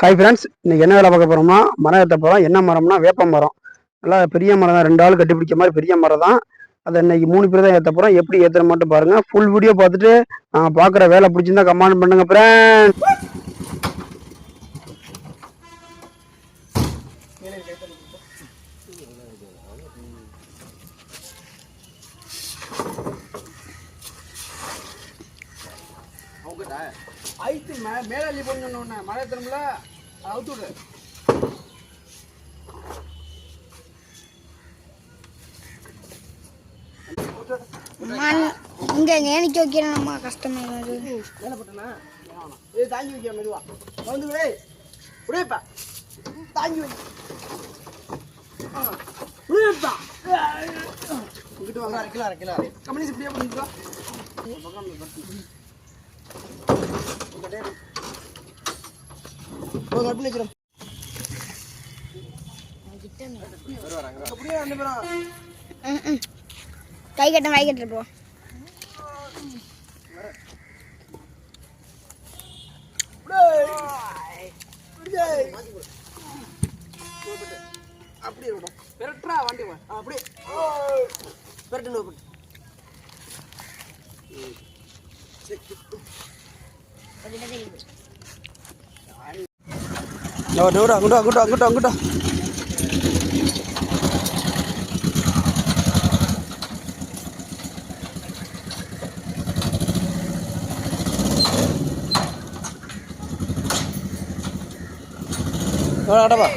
Hi friends இன்னைக்கு என்ன வேலை பார்க்க போகிறோம்னா மரம் ஏற்ற போகிறோம் என்ன மரம்னா வேப்ப மரம். நல்லா பெரிய மரம் தான் ரெண்டு ஆள் கட்டி மாதிரி பெரிய மரம் தான் அதை இன்னைக்கு மூணு பேர் தான் ஏற்ற போகிறோம் எப்படி ஏற்றுற மட்டும் பாருங்கள் ஃபுல் வீடியோ பார்த்துட்டு நாங்கள் பார்க்குற வேலை பிடிச்சிருந்தா கமெண்ட் பண்ணுங்க ஃப்ரெண்ட் ஐத்து மேலே அள்ளி போடணுன்னு மழை திரும்பல அவுத்து விடு. இங்க வைக்கிறோம்மா கஷ்டமாயிடும் வேலை போட்டனா இது தாங்கி வைக்கிற மெதுவா. வந்து விடு. விடுப்பா தாங்கி வை. ஆ, விடுப்பா இங்கிட்டு வாங்க. அரை கிலோ அரை கிலோ. கம்பெனி இப்படியே பண்ணிட்டு கை கட்ட கை கட்ட போ. அப்படியே விடும் வண்டி வா அப்படியே பெரட்டு நோக்கு அங்கிட்டோ அங்கிட்டோ அங்கிட்டோ அங்கிட்டோ அங்கிட்டோ அடவா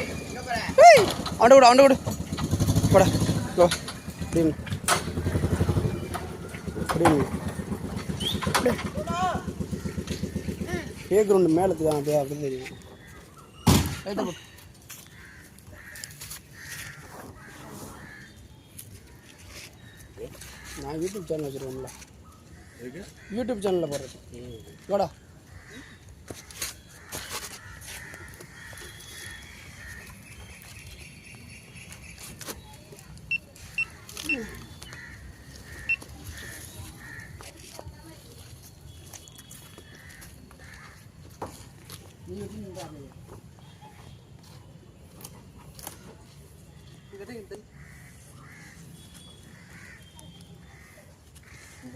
அவன்ட விடு அவன்ட விடு போடா கோ அப்படின்னு அப்படின்னு பேக்ரவுண்டு மேலத்துக்கு தான் அப்படியே அப்படி தெரியும். போ. நான் யூடியூப் சேனல் வச்சுருக்கோம்ல யூடியூப் சேனலில் போடுறது. வாடா.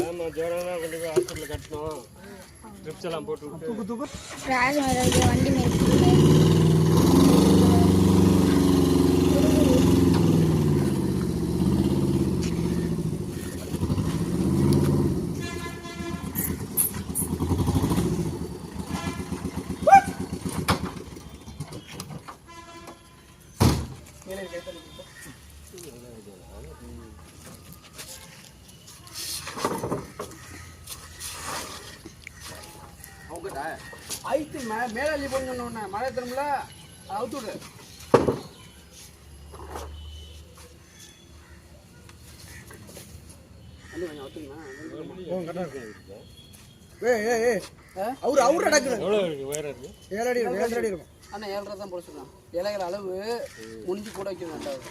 ஆமாம் ஜோரானா கொண்டு போய் ஹாஸ்பிட்டலில் கட்டணும் ட்ரிப்ஸ் எல்லாம் போட்டு விட்டு தூக்கு தூக்கு ராஜம் வர ஐத்து மே மேலே அள்ளி போடணுன்னு மழை திரும்பல அவுத்து விடு. அவரு அவரு இருக்கும் இருக்கும். அண்ணா ஏழரை தான் போட இலைகள் அளவு முடிஞ்சு கூட வைக்க வேண்டாம்.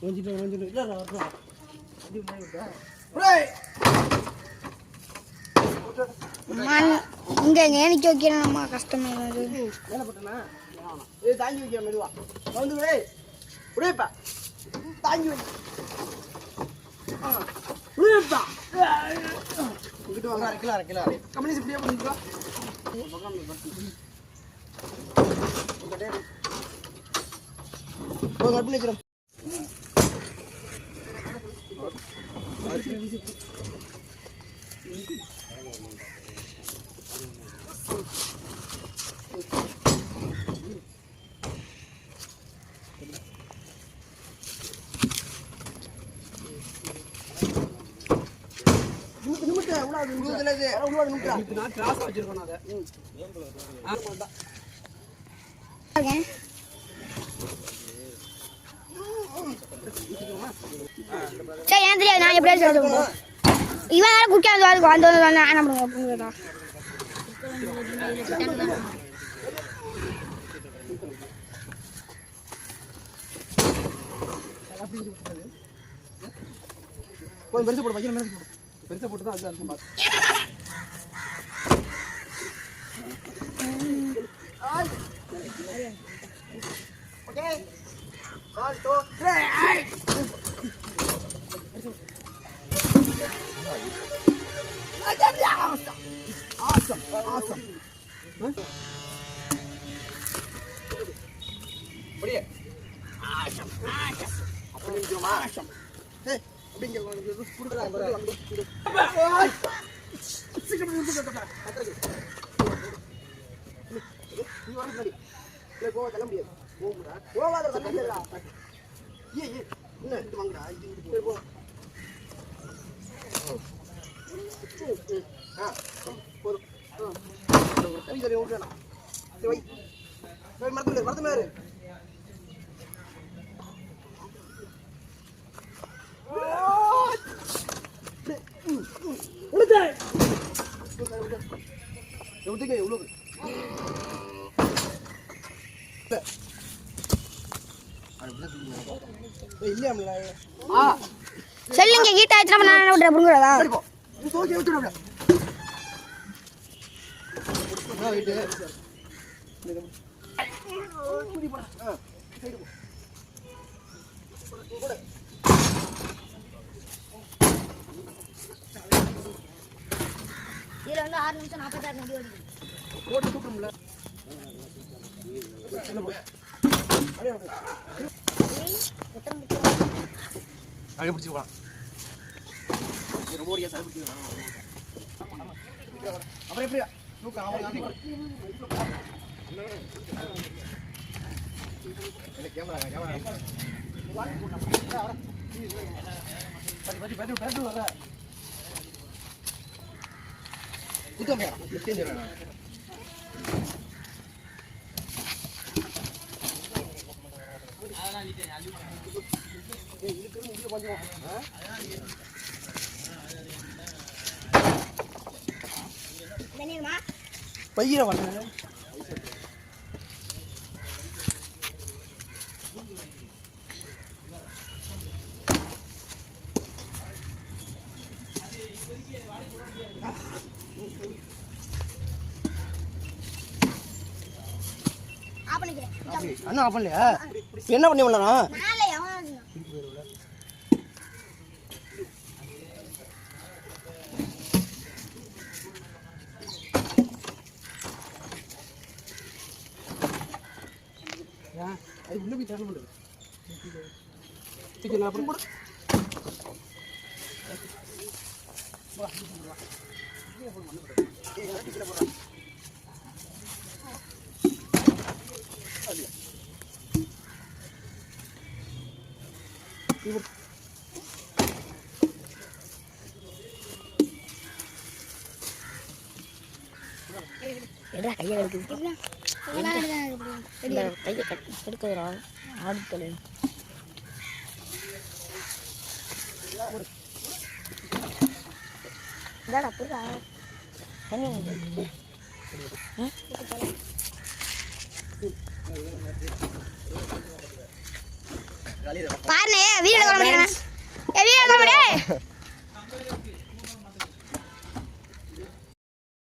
கொஞ்சிட்டு கொஞ்சிட்டு இல்லை வரட்டும் மண் இங்க ஏனிக்கு வைக்கிறோம்மா கஷ்டமாயிடும் வேலை போட்டனா இது தாங்கி வைக்கிற மெதுவா. வந்து விடு விடுப்பா தாங்கி வை. ஆ, விடுப்பா இங்கிட்டு வாங்க. அரை கிலோ அரை கிலோ கம்பெனி இப்படியே வா இந்த பக்கம் இந்த பக்கம். இந்த டேபிள். ஒரு அடுப்புல வைக்கிறோம் உழுவுதுல இது. வர உழுவாது நின்றுடா. நான் கிராஸ் வச்சிருக்கேன் அதை இருக்கேன் சரி எனக்கு தெரியாது நான் எப்படியாவது சொல்லுவோம் இவன் வேற குடிக்காது அதுக்கு வந்து வந்து என்ன பண்ணுவோம் அப்படிங்கிறதா கொஞ்சம் பெருசு போடு, வைக்கிற மாதிரி போடு. பெருசா போட்டு தான் அது பாத்து. Okay. One, two, three. Awesome, awesome. Huh? அப்படியே. Awesome, awesome. அப்படி நிற்கிறோமா? ஏய், அப்படிங்க, உனக்கு இது கொடுக்குறேன், பாரு, அங்க கொடு. ஆய். சீக்கிரம் நிறுத்து, நிறுத்து, நிறுத்து. அக்கறைக்கு. நீ வர முன்னாடி. இல்லை, கோவா தள்ள முடியாது. போகும்டா. போகாத, தள்ள முடியாதுடா. ஏய், ஏய், என்ன, இது வாங்குடா, இது இங்கிட்டு போய் போ. ஆ, போதும். ஆ. கை தள்ளி விட்டுறேன். சரி, வை. வை, மரத்துல இரு, மரத்துல இரு. எவ்வளோத்துக்கு எவ்வளோ இல்லையாம்ல ஆ சொல்லுங்க கீட்டா ஆயிடுச்சுனா நான் விட்டுறேன் அப்படிங்கிறதா சரி போ நீ தோக்கி விட்டுடு ஆ வீட்டு குடி போடா ஆ சைடு போ போடு இதில் வந்து ஆறு நிமிஷம் நாற்பத்தாறு நடி வருது போட்டு தூக்கணும்ல போ பிடிச்சி போகலாம் ரொம்ப ஓடியா சார் பிடிச்சி அப்புறம் எப்படியா தூக்கம் கேமரா கேமரா பத்தி பத்தி பத்தி வர குத்தம் பேரா பையில பண்ணிக்கிறேன். அண்ணா பண்ணலையா? என்ன பண்ணி விடலாம் நாளை அவன் அது உள்ள போய் தரணும் பண்ணுது சிக்கன் அப்புறம் போடு எடா கையை எடுக்குது இந்த கையை கட் எடுக்குதுடா ஆடுத்தலை இதாடா புரியா தண்ணி. பாருண்ணே வீடியோ பண்ணிக்கிறேன்